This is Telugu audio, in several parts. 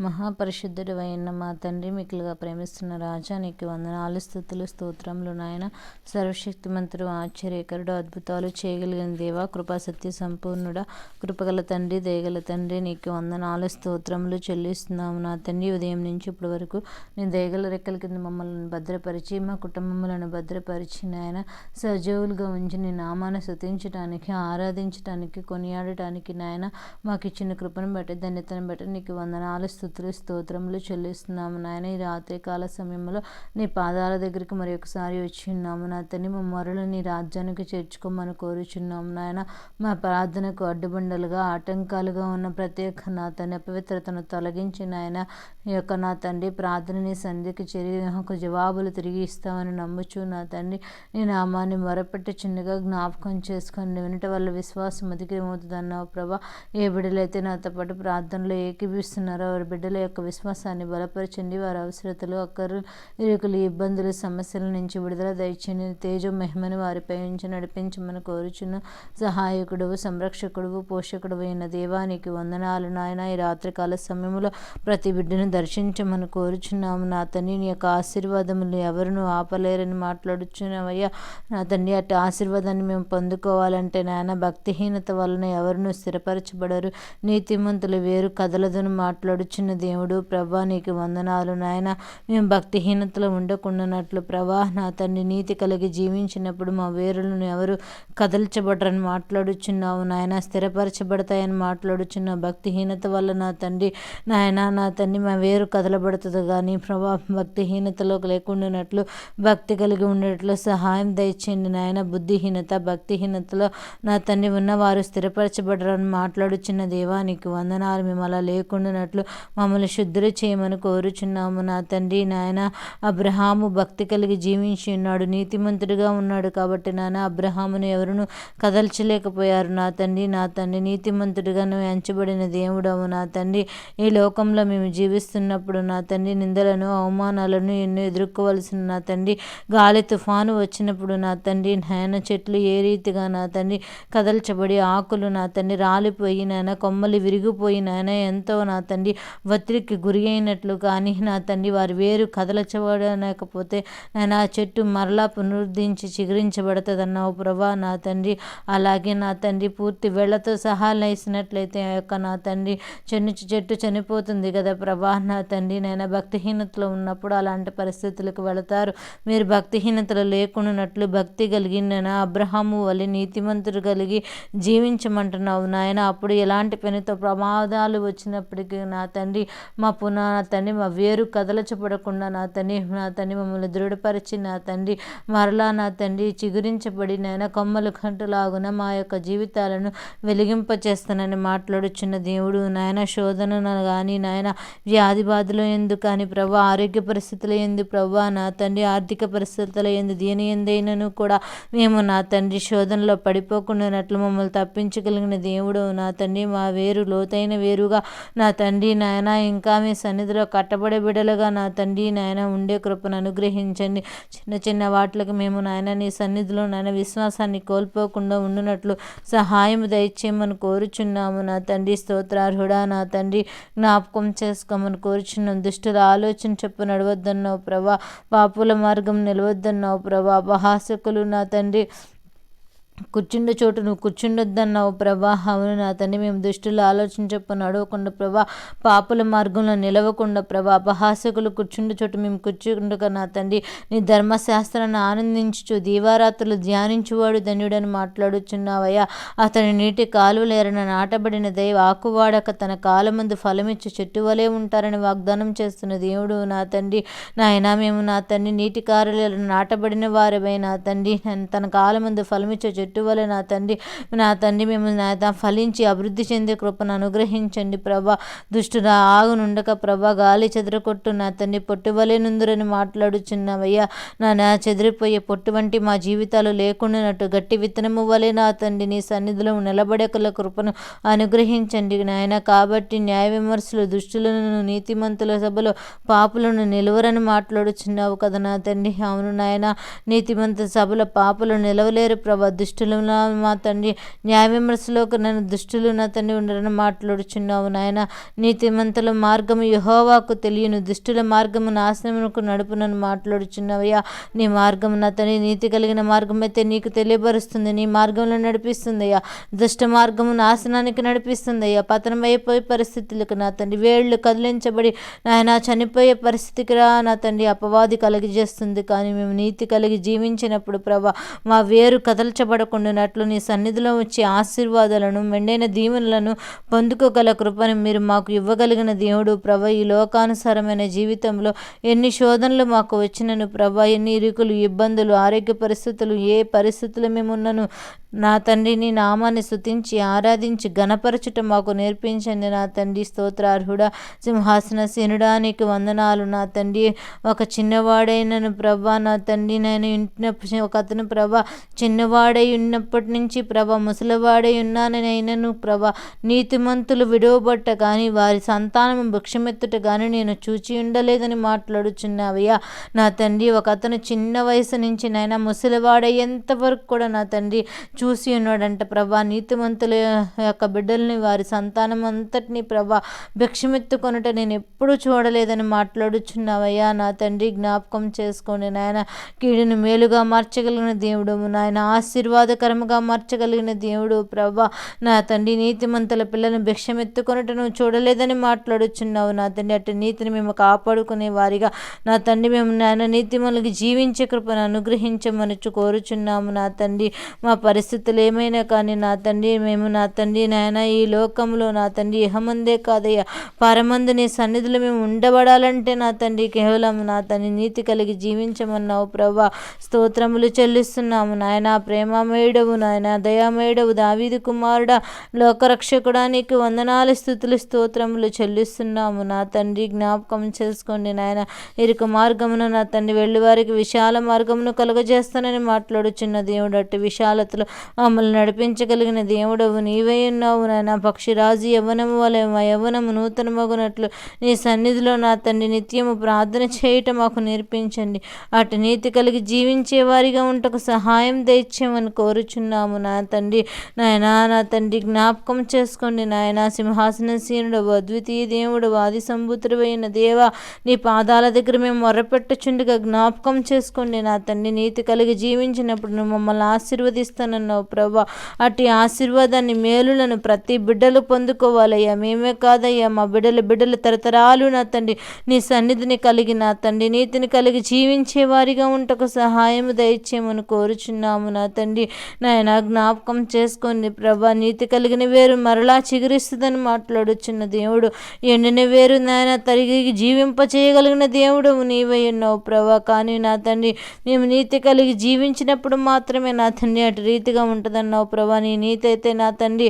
మహాపరిశుద్ధుడు అయిన మా తండ్రి మిక్కులుగా ప్రేమిస్తున్న రాజా నీకు వందనాలు స్థుతులు స్తోత్రములు నాయన. సర్వశక్తిమంతుడు ఆశ్చర్యకరుడు అద్భుతాలు చేయగలిగిన దేవా కృపా సత్య సంపూర్ణుడ. కృపగల తండ్రి దయగల తండ్రి నీకు వందనాలు స్తోత్రములు చెల్లిస్తున్నాము నా తండ్రి. ఉదయం నుంచి ఇప్పటి వరకు నీ దయగల రెక్కల కింద మమ్మల్ని భద్రపరిచి మా కుటుంబములను భద్రపరిచి నాయన. సజీవులుగా ఉంచి నీ నామాన్ని శృతించడానికి ఆరాధించడానికి కొనియాడటానికి నాయన. మాకు ఇచ్చిన కృపను బట్టి ధన్యతను బట్టి నీకు వందనాలు స్థుతులు స్తోత్రములు చెల్లిస్తున్నాము నాయన. ఈ రాత్రికాల సమయంలో నీ పాదాల దగ్గరికి మరి ఒకసారి వచ్చి ఉన్నాము. నా తండ్రి మా మొరలు నీ రాజ్యానికి చేర్చుకోమని కోరుచున్నాము నాయన. మా ప్రార్థనకు అడ్డుబండలుగా ఆటంకాలుగా ఉన్న ప్రత్యేక నా తండ్రి అపవిత్రతను తొలగించి నాయన. ఈ యొక్క నా తండ్రి ప్రార్థనని సంధికి చేరి నాకు జవాబులు తిరిగి ఇస్తామని నమ్ముచు నా తండ్రి నీ నామాన్ని మొరపెట్టి చిన్నగా జ్ఞాపకం చేసుకొని వినట వల్ల విశ్వాసం అధికమవుతుందన్నావు ప్రభా. ఏ బిడ్డలైతే నాతో పాటు ప్రార్థనలో ఏకీభిస్తున్నారో వారి బిడ్డల యొక్క విశ్వాసాన్ని బలపరచండి వారి అవసరతలు అక్కరు ఇరుకులు ఇబ్బందులు సమస్యల నుంచి విడుదల దయచండి తేజో మహిమను వారిపై ఉంచి నడిపించమని కోరుచున్న సహాయకుడు సంరక్షకుడు పోషకుడు అయిన దేవానికి వందనాలు. నాయన ఈ రాత్రికాల సమయంలో ప్రతి బిడ్డను దర్శించమని కోరుచున్నాము. నా తండ్రి నీ యొక్క ఆశీర్వాదములు ఎవరును ఆపలేరని మాట్లాడుచున్నావయ్యా. నా తండ్రి అటు ఆశీర్వాదాన్ని మేము పొందుకోవాలంటే నాయన భక్తిహీనత వలన ఎవరును స్థిరపరచబడరు. నీతిమంతులు వేరు కదలదని మాట్లాడుచున్న దేవుడు ప్రభా నీకు వందనాలు నాయన. మేము భక్తిహీనతలో ఉండకుండానట్లు ప్రభా నా తండ్రి నీతి కలిగి జీవించినప్పుడు మా వేరులను ఎవరు కదల్చబడరని మాట్లాడుచున్నావు నాయన. స్థిరపరచబడతాయని మాట్లాడుచున్నావు భక్తిహీనత వల్ల నా తండ్రి నాయన నా తండ్రి మా వేరు కదలబడుతుంది. కానీ ప్రభా భక్తిహీనతలో లేకుండానట్లు భక్తి కలిగి ఉండేట్లు సహాయం దయచేయండి నాయన. బుద్ధిహీనత భక్తిహీనతలో నా తండ్రి ఉన్నవారు స్థిరపరచబడరని మాట్లాడుచున్న దేవానికి వందనాలు. మేము అలా లేకుండానట్లు మమ్మల్ని శుద్ధులు చేయమని కోరుచున్నాము. నా తండ్రి నాయన అబ్రహాము భక్తి కలిగి జీవించి ఉన్నాడు నీతిమంతుడిగా ఉన్నాడు కాబట్టి నాన్న అబ్రహామును ఎవరును కదల్చలేకపోయారు. నా తండ్రి నా తండ్రి నీతిమంతుడిగా నువ్వు ఎంచబడిన దేవుడవు. నా తండ్రి ఈ లోకంలో మేము జీవిస్తున్నప్పుడు నా తండ్రి నిందలను అవమానాలను ఎన్నో ఎదుర్కోవలసిన నా తండ్రి గాలి తుఫాను వచ్చినప్పుడు నా తండ్రి నాయన చెట్లు ఏ రీతిగా నా తండ్రి కదల్చబడి ఆకులు నా తండ్రి రాలిపోయి నాయన కొమ్మలు విరిగిపోయి నాయన ఎంతో నా తండ్రి ఒత్తిడికి గురి అయినట్లు కానీ నా తండ్రి వారి వేరు కదలచబడలేకపోతే నేను ఆ చెట్టు మరలా పునరుద్ధరించి చిగురించబడుతుంది అన్నావు ప్రభా నా తండ్రి. అలాగే నా తండ్రి పూర్తి వేళ్ళతో సహా లేసినట్లయితే ఆ యొక్క నా తండ్రి చెన్ను చెట్టు చనిపోతుంది కదా ప్రభా. నా తండ్రి నేను భక్తిహీనతలో ఉన్నప్పుడు అలాంటి పరిస్థితులకు వెళతారు. మీరు భక్తిహీనతలు లేకున్నట్లు భక్తి కలిగి నేను అబ్రహాము వలి నీతిమంతుడు కలిగి జీవించమంటున్నావు నాయన. అప్పుడు ఎలాంటి పనితో ప్రమాదాలు వచ్చినప్పటికీ నా తండ్రి తండ్రి మా పునా నా తండ్రి మా వేరు కదలచబడకుండా నా తండ్రి నా తండ్రి మమ్మల్ని దృఢపరిచి నా తండ్రి మరలా నా తండ్రి చిగురించబడి నాయన కొమ్మలు కంటులాగున మా యొక్క జీవితాలను వెలిగింపచేస్తానని మాట్లాడుచున్న దేవుడు. నాయన శోధన కానీ నాయన వ్యాధి బాధలు ఎందుకు కానీ ప్రభా ఆరోగ్య పరిస్థితులు ఎందు ప్రభా నా తండ్రి ఆర్థిక పరిస్థితుల ఎందు దేని ఎందైనను కూడా మేము నా తండ్రి శోధనలో పడిపోకుండానట్లు మమ్మల్ని తప్పించగలిగిన దేవుడు. నా తండ్రి మా వేరు లోతైన వేరుగా నా తండ్రి నాయనా ఇంకా మీ సన్నిధిలో కట్టబడే బిడలుగా నా తండ్రి నాయన ఉండే కృపను అనుగ్రహించండి. చిన్న చిన్న వాటికి మేము నాయన నీ సన్నిధిలో నాయన విశ్వాసాన్ని కోల్పోకుండా ఉండునట్లు సహాయం దయచేయమని కోరుచున్నాము. నా తండ్రి స్తోత్రార్హుడా నా తండ్రి జ్ఞాపకం చేసుకోమని కోరుచున్నాం దుష్టుల ఆలోచన చెప్పు నడవద్దన్నావు ప్రభా. పాపుల మార్గం నిలవద్దన్నావు ప్రభా. అపహాసకులు నా తండ్రి కూర్చుండ చోటు నువ్వు కూర్చుండొద్దన్నావు ప్రభా. అవును నా తండ్రి మేము దుష్టులు ఆలోచన చెప్పు నడవకుండా ప్రభా. పాపుల మార్గంలో నిలవకుండా ప్రభా. అపహాసకులు కూర్చుండ చోటు మేము కూర్చుండగా నా తండ్రి. నీ ధర్మశాస్త్రాన్ని ఆనందించు దీవారాత్రులు ధ్యానించువాడు ధన్యుడని మాట్లాడుచున్నావయ్యా. అతని నీటి కాలువలేరన నాటబడిన దైవ ఆకువాడక తన కాలమందు ఫలమిచ్చి చెట్టు వలె ఉంటారని వాగ్దానం చేస్తున్న దేవుడు నా తండ్రి. నాయన మేము నా తండ్రి నీటి కాలువలేరన నాటబడిన వారిపై నా తండ్రి. తన కాలమందు ఫలమిచ్చే చెట్టు వలె నా తండ్రి నా తండ్రి మేము నా ఫలించి అభివృద్ధి చెందే కృపను అనుగ్రహించండి ప్రభా. దుష్టుల ఆగునుండక ప్రభా గాలి చెదరకొట్టు నా తండ్రి పొట్టు వలె నుందురని మాట్లాడుచున్నావయ్యా. నా నా చెదిరిపోయే పొట్టు వంటి మా జీవితాలు లేకుండానట్టు గట్టి విత్తనము వలె నా తండ్రి నీ సన్నిధిలో నిలబడకల కృపను అనుగ్రహించండి నాయన. కాబట్టి న్యాయ విమర్శలు దుష్టులను నీతిమంతుల సభలో పాపులను నిలవరని మాట్లాడుచున్నావు కదా నా తండ్రి. అవును నాయన నీతిమంత సభలో పాపులు నిలవలేరు ప్రభా. దుష్టు దుష్టులు మా తండ్రి న్యాయ విమర్శలోకి నన్ను దుష్టులు నా తండ్రి ఉండరని మాట్లాడుచున్నావు నాయన. నీతిమంతుల మార్గము యహోవాకు తెలియను దుష్టుల మార్గము నాశనమునకు నడుపునని మాట్లాడుచున్నావయ్యా. నీ మార్గం నా తండ్రి నీతి కలిగిన మార్గం అయితే నీకు తెలియబరుస్తుంది నీ మార్గంలో నడిపిస్తుందయ్యా. దుష్ట మార్గము నాశనానికి నడిపిస్తుందయ్యా. పతనం అయిపోయే పరిస్థితులకు నా తండ్రి వేళ్ళు కదిలించబడి నాయన చనిపోయే పరిస్థితికి రా నా తండ్రి. అపవాది కలిగజేస్తుంది కానీ మేము నీతి కలిగి జీవించినప్పుడు ప్రభా మా వేరు కదల్చబడ మారకుండానట్లు నీ సన్నిధిలో వచ్చే ఆశీర్వాదాలను మెండైన దీవెనలను పొందుకోగల కృపను మీరు మాకు ఇవ్వగలిగిన దేవుడు. ప్రభ ఈ లోకానుసారమైన జీవితంలో ఎన్ని శోధనలు మాకు వచ్చినను ప్రభ ఎన్ని ఇరుకులు ఇబ్బందులు ఆరోగ్య పరిస్థితులు ఏ పరిస్థితులు మేము ఉన్నను నా తండ్రిని నామాన్ని స్తుతించి ఆరాధించి గణపరచుట మాకు నేర్పించండి. నా తండ్రి స్తోత్రార్హుడా సింహాసన శనుడానికి వందనాలు. నా తండ్రి ఒక చిన్నవాడైనను ప్రభా నా తండ్రి నేను ఇంటిన ఒక అతను ప్రభా చిన్నవాడై ఉన్నప్పటి నుంచి ప్రభ ముసలివాడై ఉన్నానైనను ప్రభా నీతిమంతులు విడవబట్ట కానీ వారి సంతానం భిక్షమెత్తుట కానీ నేను చూచి ఉండలేదని మాట్లాడుచున్నావయ్యా. నా తండ్రి ఒక అతను చిన్న వయసు నుంచి నైనా ముసలివాడయ్యేంత వరకు కూడా నా తండ్రి చూసి ఉన్నాడంట ప్రభా. నీతిమంతుల యొక్క బిడ్డల్ని వారి సంతానం అంతటిని ప్రభా భిక్షమెత్తుకొనుట నేను ఎప్పుడూ చూడలేదని మాట్లాడుచున్నావయ్యా. నా తండ్రి జ్ఞాపకం చేసుకోండి నాయన. కీడును మేలుగా మార్చగలిగిన దేవుడు నాయన ఆశీర్వాదకరముగా మార్చగలిగిన దేవుడు ప్రభా నా తండ్రి నీతిమంతుల పిల్లలను భిక్షమెత్తుకొనుట నువ్వు చూడలేదని మాట్లాడుచున్నావు. నా తండ్రి అటు నీతిని మేము కాపాడుకునే వారిగా నా తండ్రి మేము నాయన నీతిమంతులకి జీవించే కృపను అనుగ్రహించమని కోరుచున్నాము. నా తండ్రి మా పరిస్థితులు ఏమైనా కానీ నా తండ్రి మేము నా తండ్రి నాయన ఈ లోకంలో నా తండ్రి ఇహమందే కాదయ్యా. పరమందు నీ సన్నిధిలో మేము ఉండబడాలంటే నా తండ్రి కేవలం నా తండ్రి నీతి కలిగి జీవించమన్నావు ప్రభా. స్తోత్రములు చెల్లిస్తున్నాము. నాయన ప్రేమమేడవు నాయన దయామేడవు దావీదు కుమారుడ. లోకరక్షకుడా నీకు వందనాలు స్థుతులు స్తోత్రములు చెల్లిస్తున్నాము. నా తండ్రి జ్ఞాపకం చేసుకోండి నాయన. ఇరుకు మార్గమును నా తండ్రి వెళ్ళి వారికి విశాల మార్గమును కలుగజేస్తానని మాట్లాడుచున్న దేవుడు అట్టి విశాలతలో మమ్మల్ని నడిపించగలిగిన దేవుడవు. నీవే ఉన్నావు నాయన. పక్షిరాజు యవ్వనము వలె మా యవ్వనము నూతన మగునట్లు నీ సన్నిధిలో నా తండ్రి నిత్యము ప్రార్థన చేయటం మాకు నేర్పించండి. అటు నీతి కలిగి జీవించే వారిగా ఉంటకు సహాయం దయచేయమని కోరుచున్నాము. నా తండ్రి నాయన నా తండ్రి జ్ఞాపకం చేసుకోండి నాయన. సింహాసనసీనుడు అద్వితీయ దేవుడు వాది సంభూతుడైన దేవ నీ పాదాల దగ్గర మేము మొరపెట్టుచుండగా జ్ఞాపకం చేసుకోండి. నా తండ్రి నీతి కలిగి జీవించినప్పుడు నువ్వు మమ్మల్ని ఆశీర్వదిస్తానన్నావు ప్రభా. అట్టి ఆశీర్వాదాన్ని మేలులను ప్రతి బిడ్డలు పొందుకోవాలయ్యా. మేమే కాదయ్యా మా బిడ్డల బిడ్డల తరతరాలు నా తండ్రి. నీ సన్నిధిని కలిగి నా తండ్రి నీతిని కలిగి జీవించే వారిగా ఉంటకు సహాయం దయచేయమని కోరుచున్నాము నా తండ్రి. నాయన జ్ఞాపకం చేసుకుంది ప్రభా నీతి కలిగిన వేరు మరలా చిగురిస్తుందని మాట్లాడుచున్న దేవుడు ఎండిన వేరు నాయన తరిగి జీవింప చేయగలిగిన దేవుడు నీవై ఉన్నావు ప్రభా. కానీ నా తండ్రి మేము నీతి కలిగి జీవించినప్పుడు మాత్రమే నా తండ్రి అటు రీతిగా ఉంటుందన్నావు ప్రభా. నీ నీతి అయితే నా తండ్రి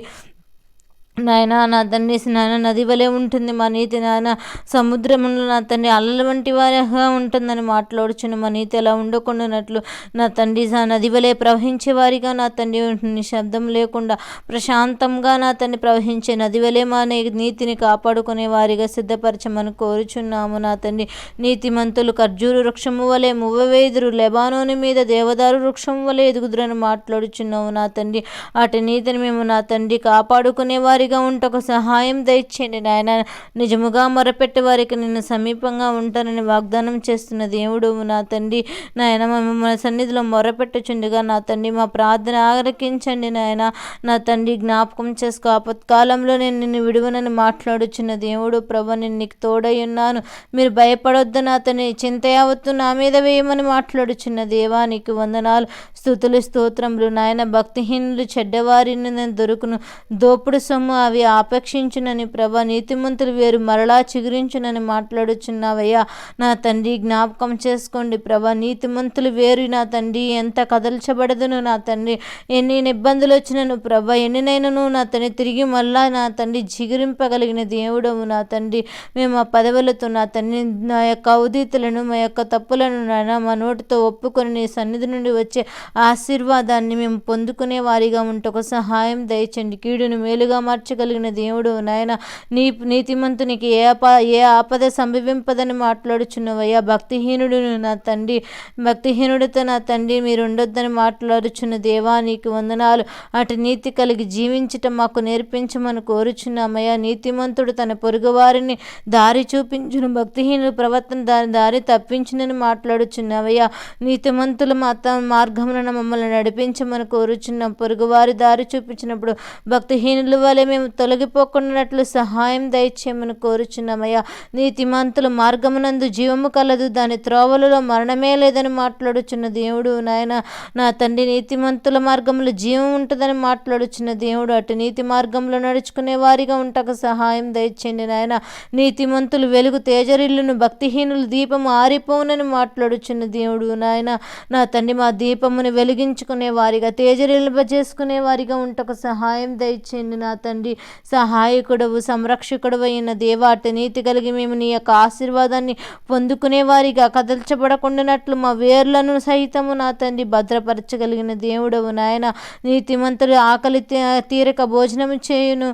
నాయన నా తండ్రి నాయన నది వలె ఉంటుంది మా నీతి నాయన. సముద్రములో నా తండ్రి అల్లల వంటి వారిగా ఉంటుందని మాట్లాడుచున్న మా నీతి అలా ఉండకుండానట్లు నా తండ్రి నది వలె ప్రవహించే వారిగా నా తండ్రి ఉంటుంది శబ్దం లేకుండా ప్రశాంతంగా నా తండ్రి ప్రవహించే నది వలె మా నీతిని కాపాడుకునే వారిగా సిద్ధపరచమని కోరుచున్నాము. నా తండ్రి నీతిమంతులు ఖర్జూరు వృక్షము వలె మువ్వవేదురు లెబానోని మీద దేవదారు వృక్షం వలె ఎదుగుదురని మాట్లాడుచున్నాము. నా తండ్రి అటు నీతిని మేము నా తండ్రి కాపాడుకునే వారి వారిగా ఉంటకు సహాయం దయచేయండి నాయన. నిజముగా మొరపెట్టే వారికి నిన్ను సమీపంగా ఉంటానని వాగ్దానం చేస్తున్న దేవుడు నా తండ్రి. నాయన మేము మన సన్నిధిలో మొరపెట్టుచుండగా నా తండ్రి మా ప్రార్థన ఆలకించండి నాయన. నా తండ్రి జ్ఞాపకం చేసుకో. ఆపత్కాలంలో నేను నిన్ను విడువనని మాట్లాడుచున్న దేవుడు ప్రభ నేను నీకు తోడై ఉన్నాను. మీరు భయపడొద్దు నా తండ్రి చింత యావత్తు నా మీద వేయమని మాట్లాడుచున్న దేవా నీకు వందనాలు. స్థుతులు స్తోత్రములు. నాయన భక్తిహీనులు చెడ్డవారిని నేను దొరుకును. దోపుడు సొమ్ము అవి ఆపేక్షించునని ప్రభ నీతిమంతులు వేరు మరలా చిగురించునని మాట్లాడుచున్నావయ్యా. నా తండ్రి జ్ఞాపకం చేసుకోండి ప్రభ నీతిమంతులు వేరు. నా తండ్రి ఎంత కదల్చబడదును నా తండ్రి? ఎన్ని ఇబ్బందులు వచ్చినను ప్రభ ఎన్నినైనను నా తండ్రి? తిరిగి మళ్ళా నా తండ్రి జిగురింపగలిగిన దేవుడము నా తండ్రి. మేము ఆ పదవులతో నా తండ్రి నా యొక్క అవధీతులను మా యొక్క తప్పులను నాయన మా నోటితో ఒప్పుకొని నీ సన్నిధి నుండి వచ్చే ఆశీర్వాదాన్ని మేము పొందుకునే వారిగా ఉంటకు సహాయం దయచండి. కీడును మేలుగా మార్చి భద్రపరచగలిగిన దేవుడు. నాయన నీ నీతిమంతునికి ఏ ఆప ఏ ఆపద సంభవింపదని మాట్లాడుచున్నవయ్యా. భక్తిహీనుడు నా తండ్రి భక్తిహీనుడితో నా తండ్రి మీరు ఉండొద్దని మాట్లాడుచున్న దేవా నీకు వందనాలు. అటు నీతి కలిగి జీవించటం మాకు నేర్పించమని కోరుచున్నామయ్యా. నీతిమంతుడు తన పొరుగువారిని దారి చూపించిన. భక్తిహీనుల ప్రవర్తన దాని దారి తప్పించునని మాట్లాడుచున్నావయ్యా. నీతిమంతుల మాత్రం మార్గములను మమ్మల్ని నడిపించమని కోరుచున్నాం. పొరుగువారి దారి చూపించినప్పుడు భక్తిహీనుల వలె మేము తొలగిపోకున్నట్లు సహాయం దయచేయమని కోరుచున్నామయ్యా. నీతిమంతుల మార్గమునందు జీవము కలదు. దాని త్రోవలలో మరణమే లేదని మాట్లాడుచున్న దేవుడు నాయన నా తండ్రి నీతిమంతుల మార్గంలో జీవం ఉంటుందని మాట్లాడుచున్న దేవుడు అటు నీతి మార్గంలో నడుచుకునే వారిగా ఉంటకు సహాయం దయచేయండి నాయన. నీతిమంతులు వెలుగు తేజరిల్లును భక్తిహీనులు దీపము ఆరిపోవునని మాట్లాడుచున్న దేవుడు నాయన నా తండ్రి మా దీపమును వెలిగించుకునే వారిగా తేజరిల్బజేసుకునే వారిగా ఉంటకు సహాయం దయచేయండి నా తండ్రి. సహాయకుడవు సంరక్షకుడు అయిన దేవాట నీతి కలిగి మేము నీ యొక్క ఆశీర్వాదాన్ని పొందుకునే వారిగా కదల్చబడకుండానట్లు మా వేర్లను సహితము నా తండ్రి భద్రపరచగలిగిన దేవుడవు నాయన నీతిమంతులు ఆకలి తీ- తీరక భోజనము చేయును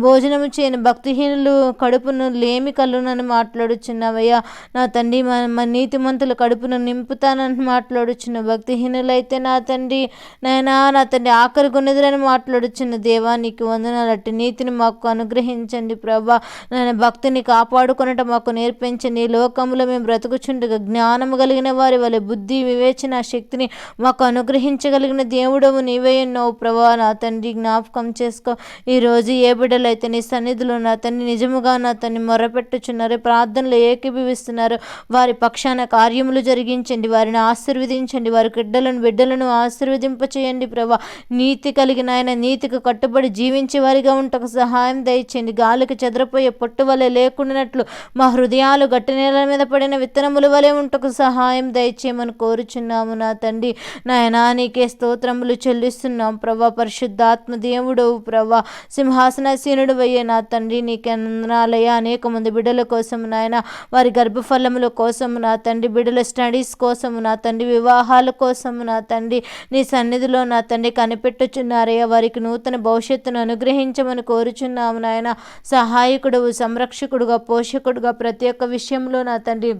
భోజనము చేయను భక్తిహీనులు కడుపును లేమి కలునని మాట్లాడుచున్నావయ్యా. నా తండ్రి మా నీతిమంతులు నీతిమంతుల కడుపును నింపుతానని మాట్లాడుచున్న భక్తిహీనులైతే నా తండ్రి నాయనా నా తండ్రి ఆఖరి కొన్నదిరని మాట్లాడుచున్న దేవా నీకు వందనాలు అట్టి నీతిని మాకు అనుగ్రహించండి ప్రభా. నాయన భక్తిని కాపాడుకొనట మాకు నేర్పించండి. ఈ లోకంలో మేము బ్రతుకుచుండగా జ్ఞానం కలిగిన వారి వలె బుద్ధి వివేచన శక్తిని మాకు అనుగ్రహించగలిగిన దేవుడవు నీవే ఎన్నో ప్రభా. నా తండ్రి జ్ఞాపకం చేసుకో. ఈ రోజు ఏ బిడ్డలైతే నీ సన్నిధిలో నా తండ్రి నిజముగా నా తండ్రి మొరపెట్టుచున్నారు ప్రార్థనలు ఏకీభవిస్తున్నారు వారి పక్షాన కార్యములు జరిగించండి వారిని ఆశీర్వదించండి వారి బిడ్డలను బిడ్డలను ఆశీర్వదింపచేయండి ప్రభా. నీతి కలిగిన ఆయన నీతికి కట్టుబడి జీవించే వారిగా ఉంటకు సహాయం దయచేయండి. గాలికి చెదరపోయే పొట్టు వలె లేకుండానట్లు మా హృదయాలు గట్టి నేల మీద పడిన విత్తనముల వలె ఉంటకు సహాయం దయచేయమని కోరుచున్నాము నా తండ్రి. నాయనా నీకే స్తోత్రములు చెల్లిస్తున్నాం. ప్రభా పరిశుద్ధాత్మ దేవుడవు ప్రభా. సింహాసనసీనుడు అయ్యే నా తండ్రి. నీకే నందనాలయ అనేక మంది బిడ్డల కోసం నాయన వారి గర్భఫలముల కోసం నా తండ్రి. బిడ్డల స్టడీస్ కోసం నా తండ్రి. వివాహాల కోసం నా తండ్రి. నీ సన్నిధిలో నా తండ్రి కనిపెట్టుచున్నారయ్యా. వారికి నూతన భవిష్యత్తును అనుగ్రహించమని కోరుచున్నాము నాయన. సహాయకుడు సంరక్షకుడుగా పోషకుడుగా ప్రతి ఒక్క విషయంలో నా తండ్రి.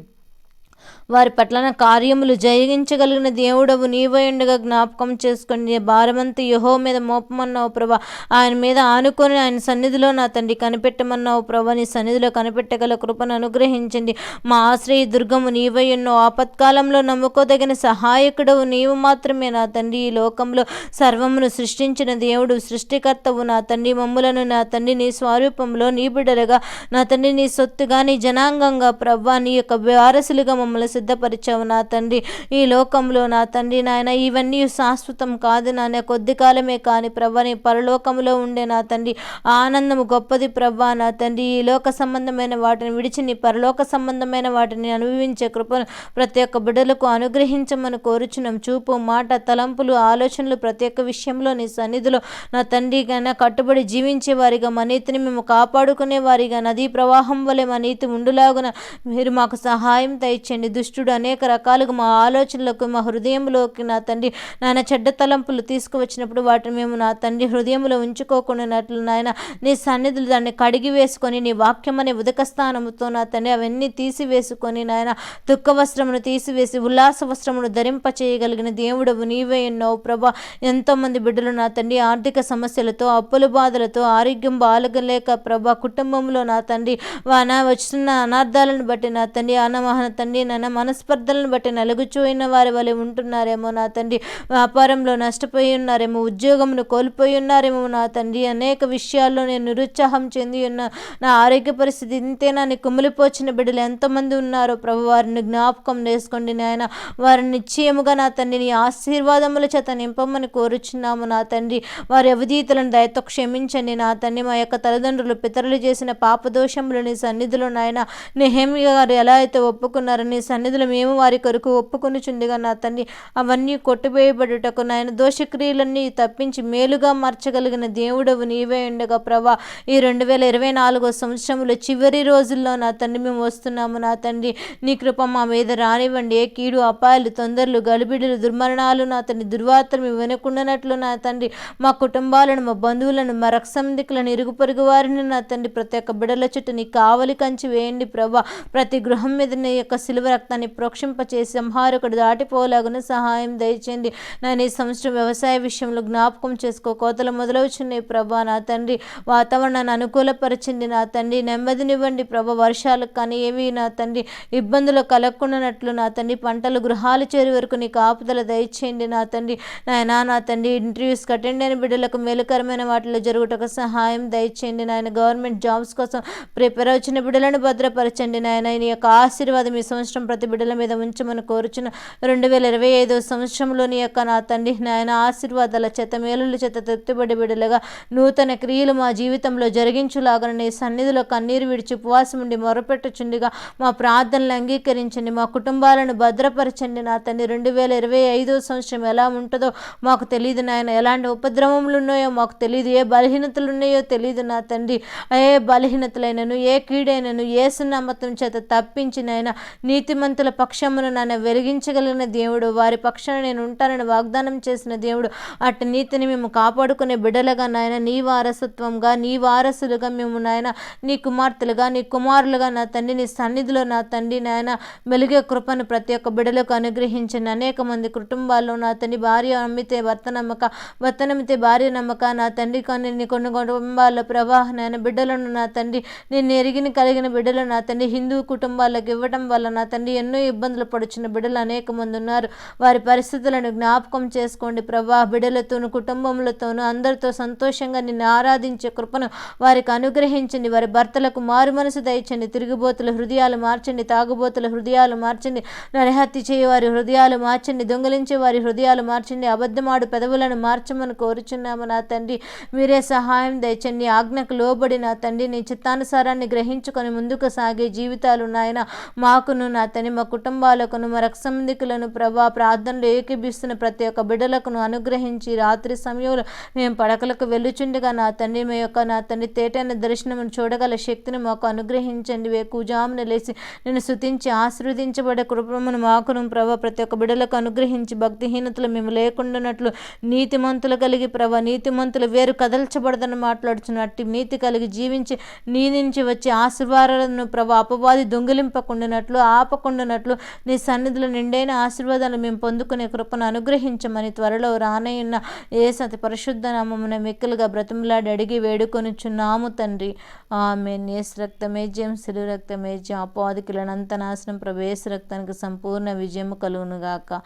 వారి పట్లన కార్యములు జయగించగలిగిన దేవుడవు నీవయుండగా జ్ఞాపకం చేసుకుని భారమంతా యహో మీద మోపమన్నావు ప్రభా. ఆయన మీద ఆనుకొని ఆయన సన్నిధిలో నా తండ్రి కనిపెట్టమన్నావు ప్రభా. నీ సన్నిధిలో కనిపెట్టగల కృపను అనుగ్రహించండి. మా ఆశ్రయ దుర్గము నీవయున్నో ఆపత్కాలంలో నమ్ముకోదగిన సహాయకుడవు నీవు మాత్రమే నా తండ్రి. ఈ లోకంలో సర్వమును సృష్టించిన దేవుడు సృష్టికర్తవు నా తండ్రి. మమ్ములను నా తండ్రి నీ స్వరూపంలో నీ బిడ్డలుగా నా తండ్రి నీ సొత్తుగా నీ జనాంగంగా ప్రభా. నీ యొక్క వారసులుగా మమ్మల్ని సిద్ధపరిచావు నా తండ్రి. ఈ లోకంలో నా తండ్రి నాయన ఇవన్నీ శాశ్వతం కాదు నాయన. కొద్ది కాలమే కానీ ప్రభా నీ పరలోకంలో ఉండే నా తండ్రి. ఆనందము గొప్పది ప్రభా నా తండ్రి. ఈ లోక సంబంధమైన వాటిని విడిచి నీ పరలోక సంబంధమైన వాటిని అనుభవించే కృపను ప్రతి ఒక్క బిడ్డలకు అనుగ్రహించమని కోరుచున్నాం. చూపు మాట తలంపులు ఆలోచనలు ప్రతి ఒక్క విషయంలో నీ సన్నిధిలో నా తండ్రి కన్నా కట్టుబడి జీవించే వారిగా మా నీతిని మేము కాపాడుకునే వారిగా నదీ ప్రవాహం వలె మా నీతి ఉండులాగున మీరు మాకు సహాయం దయచండి దుష్టుడు అనేక రకాలుగా మా ఆలోచనలకు మా హృదయంలోకి నా తండ్రి నాయన చెడ్డ తలంపులు తీసుకువచ్చినప్పుడు వాటిని మేము నా తండ్రి హృదయంలో ఉంచుకోకుండానట్లు నాయన నీ సన్నిధులు దాన్ని కడిగి వేసుకొని నీ వాక్యం అనే ఉదక స్థానముతో నా తండ్రి అవన్నీ తీసివేసుకొని నాయన దుఃఖ వస్త్రమును తీసివేసి ఉల్లాస వస్త్రమును ధరింప చేయగలిగిన దేవుడవు నీవే ఎన్నో ప్రభా. ఎంతోమంది బిడ్డలు నా తండ్రి ఆర్థిక సమస్యలతో అప్పుల బాధలతో ఆరోగ్యం బాలగలేక ప్రభా కుటుంబంలో నా తండ్రి వాన వచ్చిన అనార్థాలను బట్టి నా తండ్రి అనమహన తండ్రి నాన్న మనస్పర్ధలను బట్టి నలుగుచోయిన వారి వలె ఉంటున్నారేమో నా తండ్రి. వ్యాపారంలో నష్టపోయి ఉన్నారేమో ఉద్యోగమును కోల్పోయి ఉన్నారేమో నా తండ్రి. అనేక విషయాల్లో నేను నిరుత్సాహం చెంది ఉన్న. నా ఆరోగ్య పరిస్థితి ఇంతేనా? అని కుమిలిపోచిన బిడ్డలు ఎంతమంది ఉన్నారో ప్రభు వారిని జ్ఞాపకం చేసుకోండి నాయన. వారిని నిశ్చయముగా నా తండ్రి నీ ఆశీర్వాదముల చేత నింపమని కోరుచున్నాము నా తండ్రి. వారి అవధీతలను దయతో క్షమించండి నా తండ్రి. మా యొక్క తల్లిదండ్రులు పితరులు చేసిన పాపదోషములు నీ సన్నిధిలో నాయన నెహమి గారు ఎలా అయితే ఒప్పుకున్నారని నీ సన్నిధిలో మేము వారి కొరకు ఒప్పుకొనిచుందిగా నా తండ్రి. అవన్నీ కొట్టువేయబడుటకు నాయన దోషక్రియలన్నీ తప్పించి మేలుగా మార్చగలిగిన దేవుడవు నీవే ఉండగా ప్రభా. ఈ రెండు వేల ఇరవై నాలుగో సంవత్సరంలో చివరి రోజుల్లో నా తండ్రి మేము వస్తున్నాము నా తండ్రి. నీ కృప మా మీద రానివ్వండి. ఏ కీడు అపాయాలు తొందరలు గలిబిడులు దుర్మరణాలు నా తండ్రి. దుర్వార్తలు మేము వినకుండానట్లు నా తండ్రి. మా కుటుంబాలను మా బంధువులను మా రక్సంధికులను ఇరుగు పొరుగు వారిని నా తండ్రి. ప్రతి ఒక్క బిడల చుట్టూ నీ కావలి కంచి వేయండి ప్రభా. ప్రతి గృహం మీద నీ యొక్క సిలువ రక్తాన్ని ప్రోక్షింపచేసి సంహారకుడు దాటిపోలాగున సహాయం దయచేయండి. నేను ఈ సంవత్సరం వ్యవసాయ విషయంలో జ్ఞాపకం చేసుకో. కోతలు మొదలవుచున్నాయి ప్రభా నా తండ్రి. వాతావరణాన్ని అనుకూలపరచండి నా తండ్రి. నెమ్మదినివ్వండి ప్రభా. వర్షాలకు కానీ ఏవి నా తండ్రి. ఇబ్బందులు కలగకుండానట్లు నా తండ్రి. పంటలు గృహాలు చేరి వరకు నీకు ఆపుదల దయచేయండి నా తండ్రి. నాయన నా తండ్రి ఇంటర్వ్యూస్కి అటెండ్ అయిన బిడ్డలకు మేలుకరమైన వాటిలో జరుగుటకు సహాయం దయచేయండి. నాయన గవర్నమెంట్ జాబ్స్ కోసం ప్రిపేర్ వచ్చిన బిడ్డలను భద్రపరచండి. నాయన నీ యొక్క ఆశీర్వాదం ఈ సంవత్సరం ప్రతి బిడ్డల మీద ఉంచమని కోరుచున్న రెండు వేల ఇరవై ఐదో సంవత్సరంలోని యొక్క నా తండ్రి నాయన ఆశీర్వాదాల చేత మేలుల చేత తృప్తిపడి బిడ్డలుగా నూతన క్రియలు మా జీవితంలో జరిగించులాగా నీ సన్నిధిలో కన్నీరు విడిచి ఉపవాసం ఉండి మొరపెట్టుచుండిగా మా ప్రార్థనలు అంగీకరించండి మా కుటుంబాలను భద్రపరచండి నా తండ్రి. రెండు వేల ఇరవై ఐదో సంవత్సరం ఎలా ఉంటుందో మాకు తెలియదు నాయన. ఎలాంటి ఉపద్రవములు ఉన్నాయో మాకు తెలియదు ఏ బలహీనతలు ఉన్నాయో తెలియదు నా తండ్రి. ఏ బలహీనతలైనను ఏ కీడైనను ఏ సున్నామతం చేత తప్పించినైనా నీ నీతిమంతుల పక్షమును నన్ను వెలిగించగలిగిన దేవుడు వారి పక్షాన నేను ఉంటానని వాగ్దానం చేసిన దేవుడు అటు నీతిని మేము కాపాడుకునే బిడ్డలుగా నాయన నీ వారసత్వంగా నీ వారసులుగా మేము నాయన నీ కుమార్తెలుగా నీ కుమారులుగా నా తండ్రి నీ సన్నిధిలో నా తండ్రి నాయన మెలిగే కృపను ప్రతి ఒక్క బిడ్డలకు అనుగ్రహించిన అనేక మంది కుటుంబాల్లో నా తండ్రి భార్య అమ్మితే భర్త నమ్మక భర్త నమ్మితే భార్య నమ్మక నా తండ్రి కొన్ని నీ కొన్ని కుటుంబాల్లో ప్రవాహ నాయన బిడ్డలను నా తండ్రి నేను ఎరిగిన కలిగిన బిడ్డలు నా తండ్రి హిందూ కుటుంబాలకు ఇవ్వటం వల్ల నా తండ్రి ఎన్నో ఇబ్బందులు పడుచున్న బిడ్డలు అనేక మంది ఉన్నారు. వారి పరిస్థితులను జ్ఞాపకం చేసుకోండి ప్రభా. బిడ్డలతోనూ కుటుంబములతోనూ అందరితో సంతోషంగా నిన్ను ఆరాధించే కృపను వారికి అనుగ్రహించండి. వారి భర్తలకు మారు మనసు దయచండి. తిరుగుబోతుల హృదయాలు మార్చండి. తాగుబోతుల హృదయాలు మార్చండి. నరహత్య చేయి వారి హృదయాలు మార్చండి. దొంగిలించే వారి హృదయాలు మార్చండి. అబద్ధమాడు పెదవులను మార్చమని కోరుచున్నాము నా తండ్రి. మీరే సహాయం దయచండి. ఆజ్ఞకు లోబడి నా తండ్రి నీ చిత్తానుసారాన్ని గ్రహించుకొని ముందుకు సాగే జీవితాలు నాయన మాకును అతని మా కుటుంబాలకును మా రక్సంధికులను ప్రభా ప్రార్థనలు ఏకీభిస్తున్న ప్రతి ఒక్క బిడలకును అనుగ్రహించి రాత్రి సమయంలో మేము పడకలకు వెళ్ళుచుండగా నా తండ్రి మీ యొక్క నా తండ్రి తేటైన దర్శనమును చూడగల శక్తిని మాకు అనుగ్రహించండి. వేకుజామున లేచి నేను శుతించి ఆశీర్వదించబడే కృపమును మాకును ప్రభా ప్రతి ఒక్క బిడలకు అనుగ్రహించి భక్తిహీనతలు మేము లేకుండానట్లు నీతిమంతులు కలిగి ప్రభా నీతిమంతులు వేరు కదల్చబడదని మాట్లాడుచున్నట్టు నీతి కలిగి జీవించి నీ నుంచి వచ్చే ఆశీర్వాదాలను ప్రభా అపవాది దొంగిలింపకుండానట్లు ఆపకుండానట్లు నీ సన్నిధిలో నిండైన ఆశీర్వాదాలు మేము పొందుకునే కృపను అనుగ్రహించమని త్వరలో రానయ్యున్న ఏ సతి పరిశుద్ధ నామమున మిక్కలుగా బ్రతిమలాడి అడిగి వేడుకొనుచున్నాము తండ్రి. ఆమె నేస్ రక్తమే జయం సిరు రక్తమే జయం. అపాధికులనంత నాశనం ప్రవేశ రక్తానికి సంపూర్ణ విజయం కలుగునుగాక.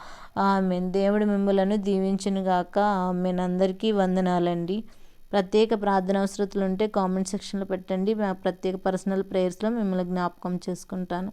ఆమె దేవుడు మిమ్మలను దీవించునుగాక. ఆమె అందరికీ వందనాలండి. ప్రత్యేక ప్రార్థన అవసరతలు ఉంటే కామెంట్ సెక్షన్లో పెట్టండి. మా ప్రత్యేక పర్సనల్ ప్రేయర్స్లో మిమ్మల్ని జ్ఞాపకం చేసుకుంటాను.